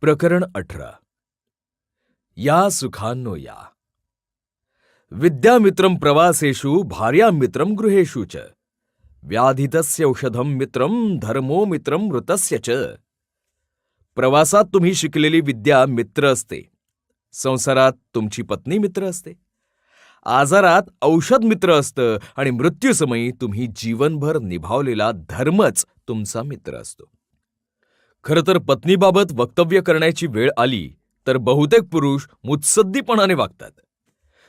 प्रकरण अठरा. या सुखांनो या. विद्यामित्रं प्रवासेषु भार्यामित्रं गृहेषु च. व्याधितस्य औषधं मित्रं धर्मो मित्रं मृतस्य च. प्रवासात तुम्ही शिकलेली विद्या मित्र असते. संसारात तुमची पत्नी मित्र असते. आजारात औषध मित्र असतं आणि मृत्यूसमयी तुम्ही जीवनभर निभावलेला धर्मच तुमचा मित्र असतो. खरं तर पत्नीबाबत वक्तव्य करण्याची वेळ आली तर बहुतेक पुरुष मुत्सद्दीपणाने वागतात.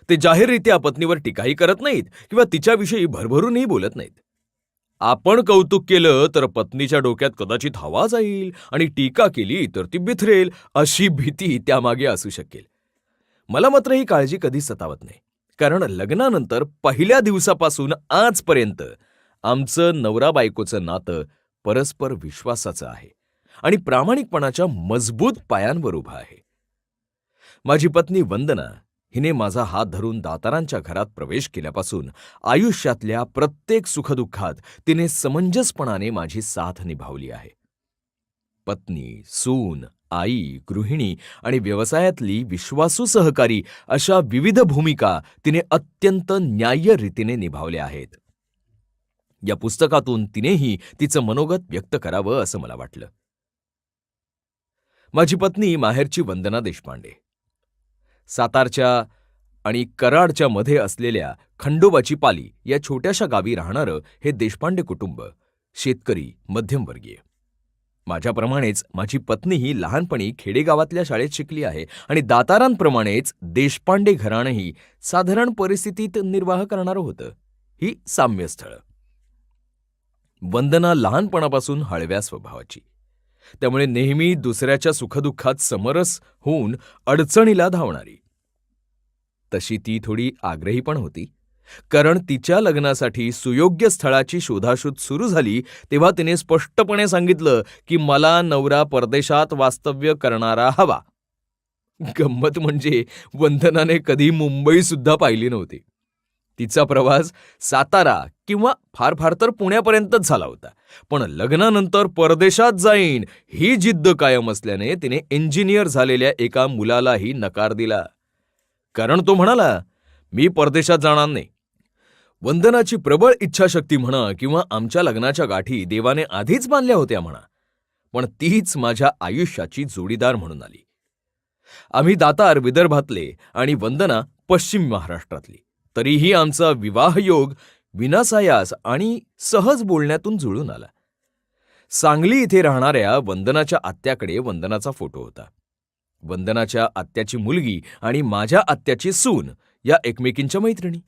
ते जाहीररित्या पत्नीवर टीकाही करत नाहीत किंवा तिच्याविषयी भरभरूनही बोलत नाहीत. आपण कौतुक केलं तर पत्नीच्या डोक्यात कदाचित हवा जाईल आणि टीका केली तर ती बिथरेल अशी भीती त्यामागे असू शकेल. मला मात्र ही काळजी कधी सतावत नाही कारण लग्नानंतर पहिल्या दिवसापासून आजपर्यंत आमचं नवरा बायकोचं नातं परस्पर विश्वासाचं आहे. आणि प्रामाणिकपणाच्या मजबूत पायांवर उभा आहे. माझी पत्नी वंदना हिने माझा हात धरून दातारांच्या घरात प्रवेश केल्यापासून आयुष्यातल्या प्रत्येक सुखदुःखात तिने समंजसपणाने माझी साथ निभावली आहे. पत्नी सून आई गृहिणी आणि व्यवसायातली विश्वासू सहकारी अशा विविध भूमिका तिने अत्यंत न्याय्य रीतीने निभावल्या आहेत. या पुस्तकातून तिनेही तिचं मनोगत व्यक्त करावं असं मला वाटलं. माझी पत्नी माहेरची वंदना देशपांडे. सातारच्या आणि कराडच्या मध्ये असलेल्या खंडोबाची पाली या छोट्याशा गावी राहणारं हे देशपांडे कुटुंब शेतकरी मध्यमवर्गीय. माझ्याप्रमाणेच माझी पत्नीही लहानपणी खेडेगावातल्या शाळेत शिकली आहे आणि दातारांप्रमाणेच देशपांडे घराणंही साधारण परिस्थितीत निर्वाह करणारं होतं. ही साम्यस्थळं. वंदना लहानपणापासून हळव्या स्वभावाची. त्यामुळे नेहमी दुसऱ्याच्या सुखदुःखात समरस होऊन अडचणीला धावणारी. तशी ती थोडी आग्रही पण होती. कारण तिच्या लग्नासाठी सुयोग्य स्थळाची शोधाशोध सुरू झाली तेव्हा तिने स्पष्टपणे सांगितलं की मला नवरा परदेशात वास्तव्य करणारा हवा. गंमत म्हणजे वंदनाने कधी मुंबई सुद्धा पाहिली नव्हती. तिचा प्रवास सातारा किंवा फार फार तर पुण्यापर्यंतच झाला होता. पण लग्नानंतर परदेशात जाईन ही जिद्द कायम असल्याने तिने इंजिनियर झालेल्या एका मुलालाही नकार दिला. कारण तो म्हणाला मी परदेशात जाणार नाही. वंदनाची प्रबळ इच्छाशक्ती म्हणा किंवा आमच्या लग्नाच्या गाठी देवाने आधीच बांधल्या होत्या म्हणा. पण तीच माझ्या आयुष्याची जोडीदार म्हणून आली. आम्ही दातार विदर्भातले आणि वंदना पश्चिम महाराष्ट्रातली. तरीही आमचा विवाहयोग विनासायास आणि सहज बोलण्यातून जुळून आला. सांगली इथे राहणाऱ्या वंदनाच्या आत्याकडे वंदनाचा फोटो होता. वंदनाच्या आत्याची मुलगी आणि माझ्या आत्याची सून या एकमेकींच्या मैत्रिणी.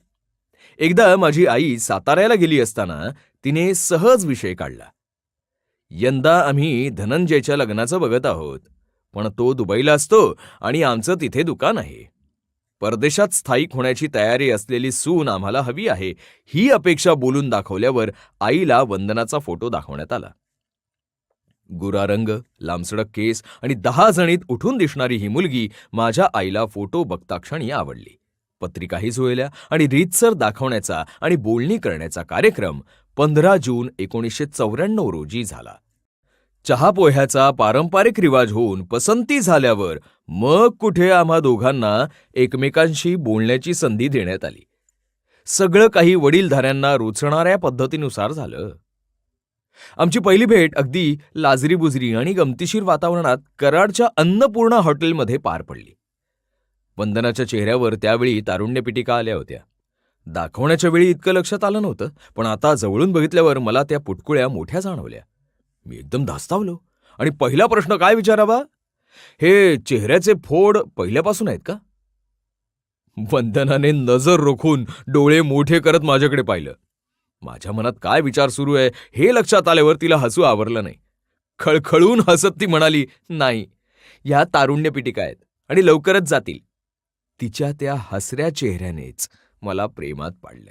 एकदा माझी आई साताऱ्याला गेली असताना तिने सहज विषय काढला. यंदा आम्ही धनंजयच्या लग्नाचं बघत आहोत पण तो दुबईला असतो आणि आमचं तिथे दुकान आहे. परदेशात स्थायिक होण्याची तयारी असलेली सून आम्हाला हवी आहे. ही अपेक्षा बोलून दाखवल्यावर आईला वंदनाचा फोटो दाखवण्यात आला. गुरा रंग लांबसडक केस आणि दहा जणीत उठून दिसणारी ही मुलगी माझ्या आईला फोटो बघता क्षणी आवडली. पत्रिकाही जुळल्या आणि रीतसर दाखवण्याचा आणि बोलणी करण्याचा कार्यक्रम पंधरा जून एकोणीसशे चौऱ्याण्णव रोजी झाला. चहा पोह्याचा पारंपरिक रिवाज होऊन पसंती झाल्यावर मग कुठे आम्हा दोघांना एकमेकांशी बोलण्याची संधी देण्यात आली. सगळं काही वडीलधाऱ्यांना रुचणाऱ्या पद्धतीनुसार झालं. आमची पहिली भेट अगदी लाजरीबुजरी आणि गमतीशीर वातावरणात कराडच्या अन्नपूर्णा हॉटेलमध्ये पार पडली. वंदनाच्या चेहऱ्यावर त्यावेळी तारुण्यपिटिका आल्या होत्या. दाखवण्याच्या वेळी इतकं लक्षात आलं नव्हतं पण आता जवळून बघितल्यावर मला त्या पुटकुळ्या मोठ्या जाणवल्या. मी एकदम धास्तावलो. आणि पहिला प्रश्न काय विचारावा? हे चेहऱ्याचे फोड पहिल्यापासून आहेत का? वंदनाने नजर रोखून डोळे मोठे करत माझ्याकडे पाहिलं. माझ्या मनात काय विचार सुरू आहे हे लक्षात आल्यावर तिला हसू आवरलं नाही. खळखळून हसत ती म्हणाली नाही ह्या तारुण्यपिटिका आहेत आणि लवकरच जातील. तिच्या त्या हसऱ्या चेहऱ्यानेच मला प्रेमात पाडलं.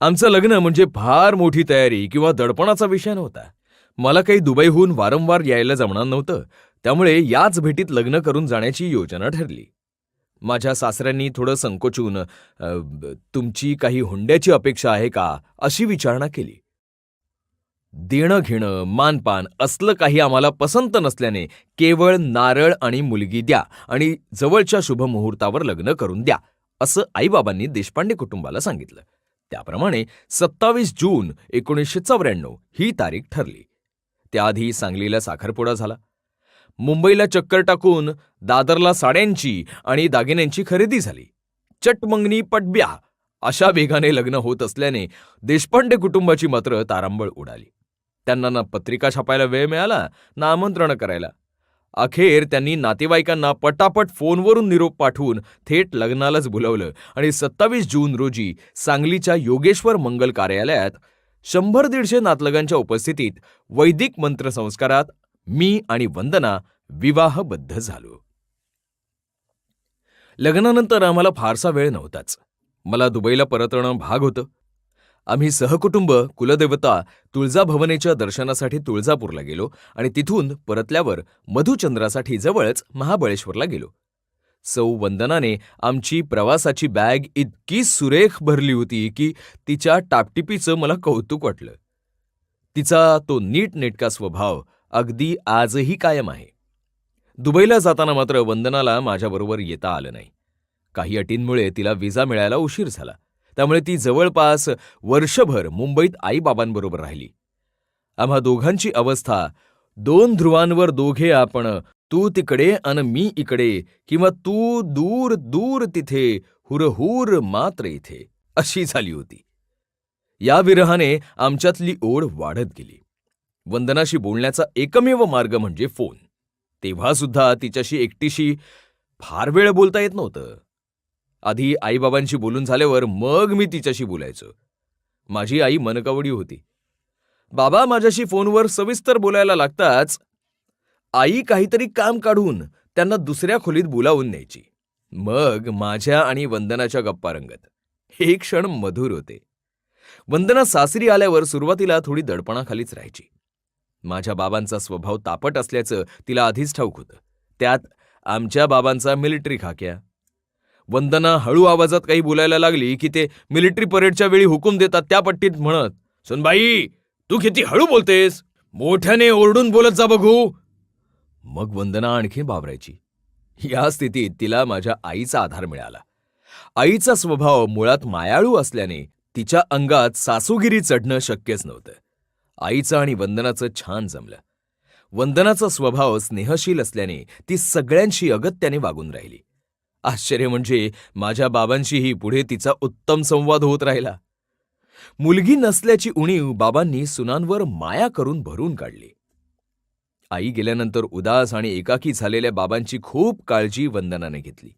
आमचं लग्न म्हणजे फार मोठी तयारी किंवा दडपणाचा विषय नव्हता. मला काही दुबईहून वारंवार यायला जमणार नव्हतं त्यामुळे याच भेटीत लग्न करून जाण्याची योजना ठरली. माझ्या सासऱ्यांनी थोडं संकोचून तुमची काही हुंड्याची अपेक्षा आहे का अशी विचारणा केली. देणं घेणं मानपान असलं काही आम्हाला पसंत नसल्याने केवळ नारळ आणि मुलगी द्या आणि जवळच्या शुभमुहूर्तावर लग्न करून द्या असं आईबाबांनी देशपांडे कुटुंबाला सांगितलं. त्याप्रमाणे सत्तावीस जून एकोणीसशे चौऱ्याण्णव ही तारीख ठरली. त्याआधी सांगलीला साखरपुडा झाला. मुंबईला चक्कर टाकून दादरला साड्यांची आणि दागिन्यांची खरेदी झाली. चटमंगनी पटब्या अशा वेगाने लग्न होत असल्याने देशपांडे कुटुंबाची मात्र तारांबळ उडाली. त्यांना ना पत्रिका छापायला वेळ मिळाला ना आमंत्रण करायला. अखेर त्यांनी नातेवाईकांना पटापट फोनवरून निरोप पाठवून थेट लग्नालाच बोलवलं आणि सत्तावीस जून रोजी सांगलीच्या योगेश्वर मंगल कार्यालयात शंभर दीडशे नातलगांच्या उपस्थितीत वैदिक मंत्रसंस्कारात मी आणि वंदना विवाहबद्ध झालो. लग्नानंतर आम्हाला फारसा वेळ नव्हताच. मला दुबईला परतणं भाग होतं. आम्ही सहकुटुंब कुलदेवता तुळजाभवनेच्या दर्शनासाठी तुळजापूरला गेलो आणि तिथून परतल्यावर मधुचंद्रासाठी जवळच महाबळेश्वरला गेलो. सौ वंदनाने आमची प्रवासाची बॅग इतकी सुरेख भरली होती की तिच्या टापटिपीचं मला कौतुक वाटलं. तिचा तो नीटनेटका स्वभाव अगदी आजही कायम आहे. दुबईला जाताना मात्र वंदनाला माझ्याबरोबर येता आलं नाही. काही अटींमुळे तिला विजा मिळायला उशीर झाला. त्यामुळे ती जवळपास वर्षभर मुंबईत आईबाबांबरोबर राहिली. आम्हा दोघांची अवस्था दोन ध्रुवांवर दोघे आपण तू तिकडे अन मी इकडे किंवा तू दूर दूर तिथे हुरहुर मात्र इथे अशी झाली होती. या विरहाने आमच्यातली ओढ वाढत गेली. वंदनाशी बोलण्याचा एकमेव मार्ग म्हणजे फोन. तेव्हा सुद्धा तिच्याशी एकटीशी फार वेळ बोलता येत नव्हतं. आधी आईबाबांशी बोलून झाल्यावर मग मी तिच्याशी बोलायचो. माझी आई मनकवडी होती. बाबा माझ्याशी फोनवर सविस्तर बोलायला लागताच आई काहीतरी काम काढून त्यांना दुसऱ्या खोलीत बोलावून न्यायची. मग माझ्या आणि वंदनाच्या गप्पा रंगत. हे क्षण मधुर होते. वंदना सासरी आल्यावर सुरुवातीला थोडी दडपणाखालीच राहायची. माझ्या बाबांचा स्वभाव तापट असल्याचं तिला आधीच ठाऊक होतं. त्यात आमच्या बाबांचा मिलिटरी खाक्या. वंदना हळू आवाजात काही बोलायला लागली की ते मिलिटरी परेडच्या वेळी हुकूम देतात त्या पट्टीत म्हणत सुनबाई तू किती हळू बोलतेस? मोठ्याने ओरडून बोलत जा बघू. मग वंदना आणखी बाबरायची या स्थितीत तिला माझ्या आईचा आधार मिळाला. आईचा स्वभाव मुळात मायाळू असल्याने तिच्या अंगात सासूगिरी चढणं शक्यच नव्हतं. आईचं आणि वंदनाचं छान जमलं. वंदनाचा स्वभाव स्नेहशील असल्याने ती सगळ्यांशी अगत्याने वागून राहिली. आश्चर्य म्हणजे माझ्या बाबांशीही पुढे तिचा उत्तम संवाद होत राहिला. मुलगी नसल्याची उणीव बाबांनी सुनांवर माया करून भरून काढली. आई गेल्यानंतर उदास आणि एकाकी झालेल्या बाबांची खूप काळजी वंदनाने घेतली.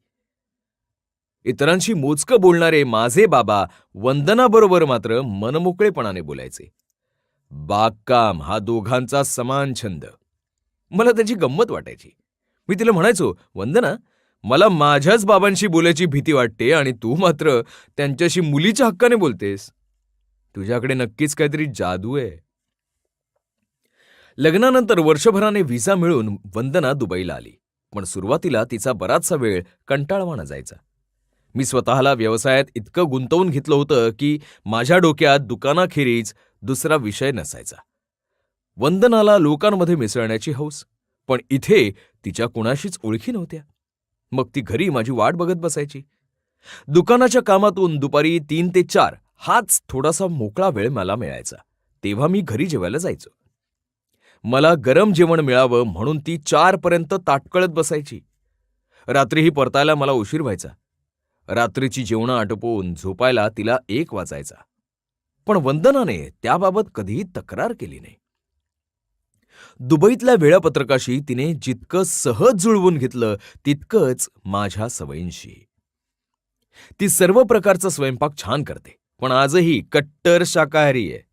इतरांशी मोजकं बोलणारे माझे बाबा वंदनाबरोबर मात्र मनमोकळेपणाने बोलायचे. बागकाम हा दोघांचा समान छंद. मला त्याची गंमत वाटायची. मी तिला म्हणायचो वंदना मला माझ्याच बाबांशी बोलायची भीती वाटते आणि तू मात्र त्यांच्याशी मुलीच्या हक्काने बोलतेस. तुझ्याकडे नक्कीच काहीतरी जादू आहे. लग्नानंतर वर्षभराने व्हिसा मिळून वंदना दुबईला आली. पण सुरुवातीला तिचा बराचसा वेळ कंटाळवाणा जायचा. मी स्वतःला व्यवसायात इतकं गुंतवून घेतलं होतं की माझ्या डोक्यात दुकानाखेरीज दुसरा विषय नसायचा. वंदनाला लोकांमध्ये मिसळण्याची हौस पण इथे तिच्या कुणाशीच ओळखी नव्हत्या. मग ती घरी माझी वाट बघत बसायची. दुकानाच्या कामातून दुपारी तीन ते चार हाच थोडासा मोकळा वेळ मला मिळायचा. तेव्हा मी घरी जेवायला जायचो. मला गरम जेवण मिळावं म्हणून ती चारपर्यंत ताटकळत बसायची. रात्रीही परतायला मला उशीर व्हायचा. रात्रीची जेवणं आटोपवून झोपायला तिला एक वाजायचा. पण वंदनाने त्याबाबत कधीही तक्रार केली नाही. दुबईतल्या वेळापत्रकाशी तिने जितकं सहज जुळवून घेतलं तितकंच माझ्या सवयींशी. ती सर्व प्रकारचा स्वयंपाक छान करते पण आजही कट्टर शाकाहारी आहे.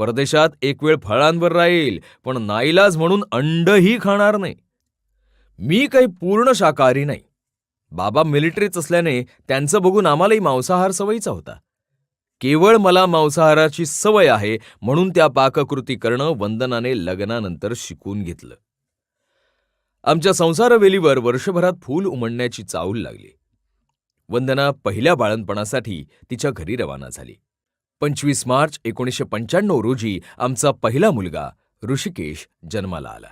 परदेशात एक वेळ फळांवर राहील पण नाईलाज म्हणून अंडही खाणार नाही. मी काही पूर्ण शाकाहारी नाही. बाबा मिलिटरीच असल्याने त्यांचं बघून आम्हालाही मांसाहार सवयीचा होता. केवळ मला मांसाहाराची सवय आहे म्हणून त्या पाककृती करणं वंदनाने लग्नानंतर शिकून घेतलं. आमच्या संसारवेलीवर वर्षभरात फूल उमडण्याची चाऊल लागली. वंदना पहिल्या बाळणपणासाठी तिच्या घरी रवाना झाली. पंचवीस मार्च एकोणीसशे पंच्याण्णव रोजी आमचा पहिला मुलगा ऋषिकेश जन्माला आला.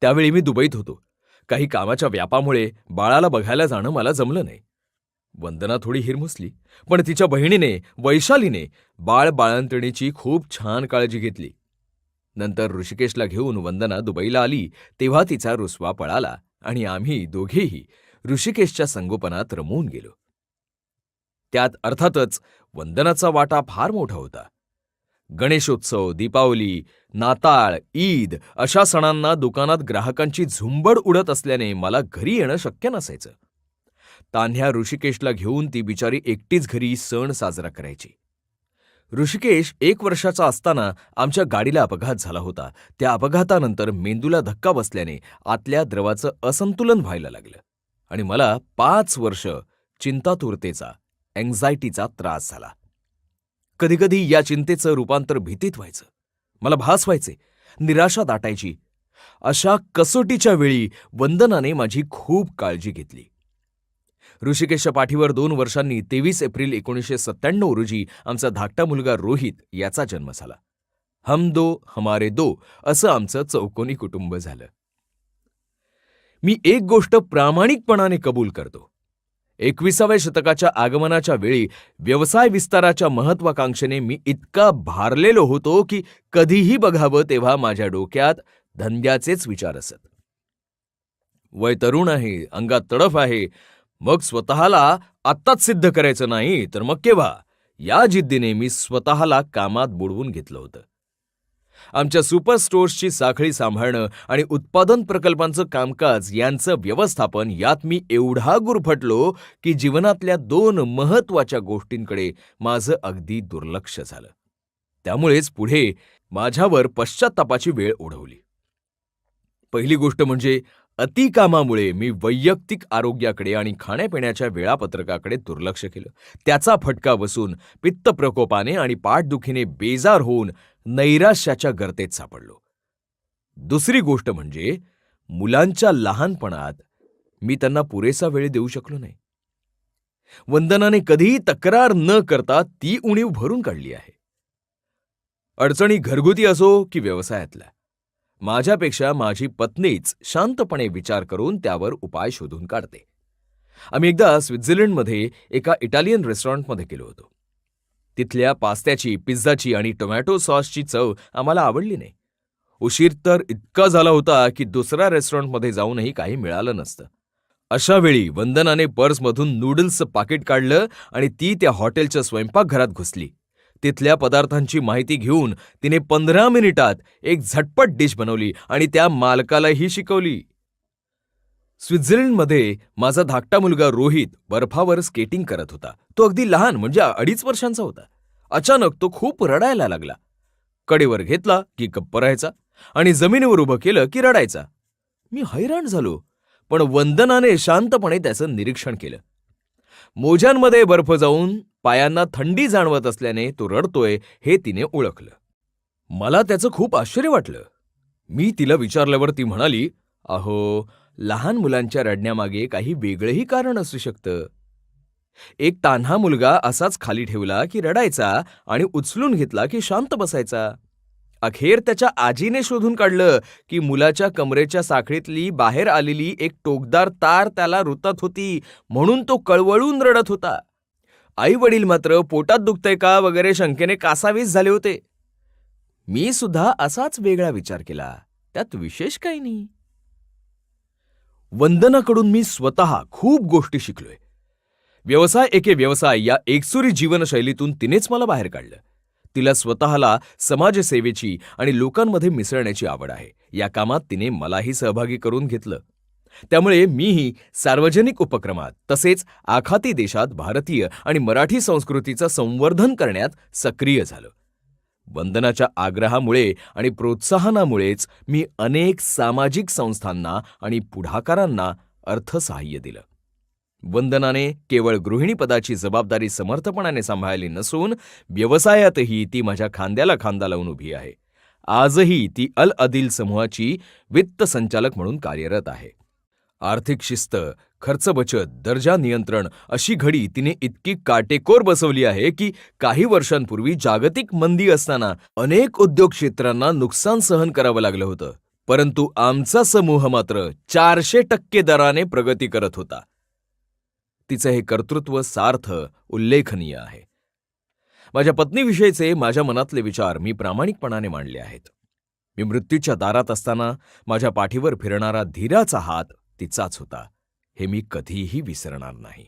त्यावेळी मी दुबईत होतो. काही कामाच्या व्यापामुळे बाळाला बघायला जाणं मला जमलं नाही. वंदना थोडी हिरमुसली पण तिच्या बहिणीने वैशालीने बाळ बाळंतणीची खूप छान काळजी घेतली. नंतर ऋषिकेशला घेऊन वंदना दुबईला आली तेव्हा तिचा रुसवा पळाला आणि आम्ही दोघेही ऋषिकेशच्या संगोपनात रमवून गेलो. त्यात अर्थातच वंदनाचा वाटा फार मोठा होता. गणेशोत्सव दीपावली नाताळ ईद अशा सणांना दुकानात ग्राहकांची झुंबड उडत असल्याने मला घरी येणं शक्य नसायचं. तान्ह्या ऋषिकेशला घेऊन ती बिचारी एकटीच घरी सण साजरा करायची. ऋषिकेश एक वर्षाचा असताना आमच्या गाडीला अपघात झाला होता. त्या अपघातानंतर मेंदूला धक्का बसल्याने आतल्या द्रवाचं असंतुलन व्हायला लागलं आणि मला पाच वर्ष चिंतातुरतेचा अँझायटीचा त्रास झाला. कधीकधी या चिंतेचं रूपांतर भीतीत व्हायचं. मला भास व्हायचे निराशा दाटायची. अशा कसोटीच्या वेळी वंदनाने माझी खूप काळजी घेतली. ऋषिकेशच्या पाठीवर दोन वर्षांनी तेवीस एप्रिल एकोणीसशे सत्त्याण्णव रोजी आमचा धाकटा मुलगा रोहित याचा जन्म झाला. हम दो हमारे दो असं आमचं चौकोनी कुटुंब झालं. मी एक गोष्ट प्रामाणिकपणाने कबूल करतो. एकविसाव्या शतकाच्या आगमनाच्या वेळी व्यवसाय विस्ताराच्या महत्वाकांक्षेने मी इतका भारलेलो होतो की कधीही बघावं तेव्हा माझ्या डोक्यात धंद्याचेच विचार असत. वय तरुण आहे अंगात तडफ आहे. मग स्वतःला आत्ताच सिद्ध करायचं नाही तर मग केव्हा? या जिद्दीने मी स्वतःला कामात बुडवून घेतलं होतं. आमच्या सुपर स्टोअर्सची साखळी सांभाळणं आणि उत्पादन प्रकल्पांचं कामकाज यांचं व्यवस्थापन यात मी एवढा गुरफटलो की जीवनातल्या दोन महत्त्वाच्या गोष्टींकडे माझं अगदी दुर्लक्ष झालं. त्यामुळेच पुढे माझ्यावर पश्चात्तापाची वेळ ओढवली. पहिली गोष्ट म्हणजे अतिकामामुळे मी वैयक्तिक आरोग्याकडे आणि खाण्यापिण्याच्या वेळापत्रकाकडे दुर्लक्ष केलं. त्याचा फटका बसून पित्तप्रकोपाने आणि पाठदुखीने बेजार होऊन नैराश्याच्या गर्तेत सापडलो. दुसरी गोष्ट म्हणजे मुलांच्या लहानपणात मी त्यांना पुरेसा वेळ देऊ शकलो नाही. वंदनाने कधीही तक्रार न करता ती उणीव भरून काढली आहे. अडचणी घरगुती असो की व्यवसायातल्या माझ्यापेक्षा माझी पत्नीच शांतपणे विचार करून त्यावर उपाय शोधून काढते. आम्ही एकदा स्वित्झर्लंडमध्ये एका इटालियन रेस्टॉरंटमध्ये गेलो होतो. तिथल्या पास्त्याची पिझ्झाची आणि टोमॅटो सॉसची चव आम्हाला आवडली नाही. उशीर तर इतका झाला होता की दुसऱ्या रेस्टॉरंटमध्ये जाऊनही काही मिळालं नसतं. अशा वेळी वंदनाने पर्समधून नूडल्सचं पाकिट काढलं आणि ती त्या हॉटेलच्या स्वयंपाकघरात घुसली. तिथल्या पदार्थांची माहिती घेऊन तिने पंधरा मिनिटात एक झटपट डिश बनवली आणि त्या मालकालाही शिकवली. स्वित्झर्लंडमध्ये माझा धाकटा मुलगा रोहित बर्फावर स्केटिंग करत होता. तो अगदी लहान म्हणजे अडीच वर्षांचा होता. अचानक तो खूप रडायला लागला. कडेवर घेतला की गप्प राहायचा आणि जमिनीवर उभं केलं की रडायचा. मी हैराण झालो पण वंदनाने शांतपणे त्याचं निरीक्षण केलं. मोज्यांमध्ये बर्फ जाऊन पायांना थंडी जाणवत असल्याने तो रडतोय हे तिने ओळखलं. मला त्याचं खूप आश्चर्य वाटलं. मी तिला विचारल्यावर ती म्हणाली अहो लहान मुलांच्या रडण्यामागे काही वेगळंही कारण असू शकतं. एक तान्हा मुलगा असाच खाली ठेवला की रडायचा आणि उचलून घेतला की शांत बसायचा. अखेर त्याच्या आजीने शोधून काढलं की मुलाच्या कमरेच्या साखळीतली बाहेर आलेली एक टोकदार तार त्याला रुतत होती म्हणून तो कळवळून रडत होता. आई वडील मात्र पोटात दुखतंय का वगैरे शंकेने कासावीस झाले होते. मी सुद्धा असाच वेगळा विचार केला. त्यात विशेष काही नाही. वंदनाकडून मी स्वतः खूप गोष्टी शिकलोय. व्यवसाय एके व्यवसाय या एकसुरी जीवनशैलीतून तिनेच मला बाहेर काढलं. तिला स्वतःला समाजसेवेची आणि लोकांमध्ये मिसळण्याची आवड आहे. या कामात तिने मलाही सहभागी करून घेतलं. त्यामुळे मीही सार्वजनिक उपक्रमात तसेच आखाती देशात भारतीय आणि मराठी संस्कृतीचं संवर्धन करण्यात सक्रिय झालं. वंदनाच्या आग्रहामुळे आणि प्रोत्साहनामुळेच मी अनेक सामाजिक संस्थांना आणि पुढाकारांना अर्थसहाय्य दिलं. वंदनाने केवळ गृहिणीपदाची जबाबदारी समर्थपणाने सांभाळली नसून व्यवसायातही ती माझ्या खांद्याला खांदा लावून उभी आहे. आजही ती अल अदिल समूहाची वित्त संचालक म्हणून कार्यरत आहे. आर्थिक शिस्त खर्च बचत दर्जा नियंत्रण अशी घडी तिने इतकी काटेकोर बसवली आहे की काही वर्षांपूर्वी जागतिक मंदी असताना अनेक उद्योग क्षेत्रांना नुकसान सहन करावं लागलं होतं. परंतु आमचा समूह मात्र चारशे टक्के दराने प्रगती करत होता. तिचं हे कर्तृत्व सार्थ उल्लेखनीय आहे. माझ्या पत्नीविषयीचे माझ्या मनातले विचार मी प्रामाणिकपणाने मांडले आहेत. मी मृत्यूच्या दारात असताना माझ्या पाठीवर फिरणारा धीराचा हात तिचाच होता. हे मी कधीही विसरणार नाही.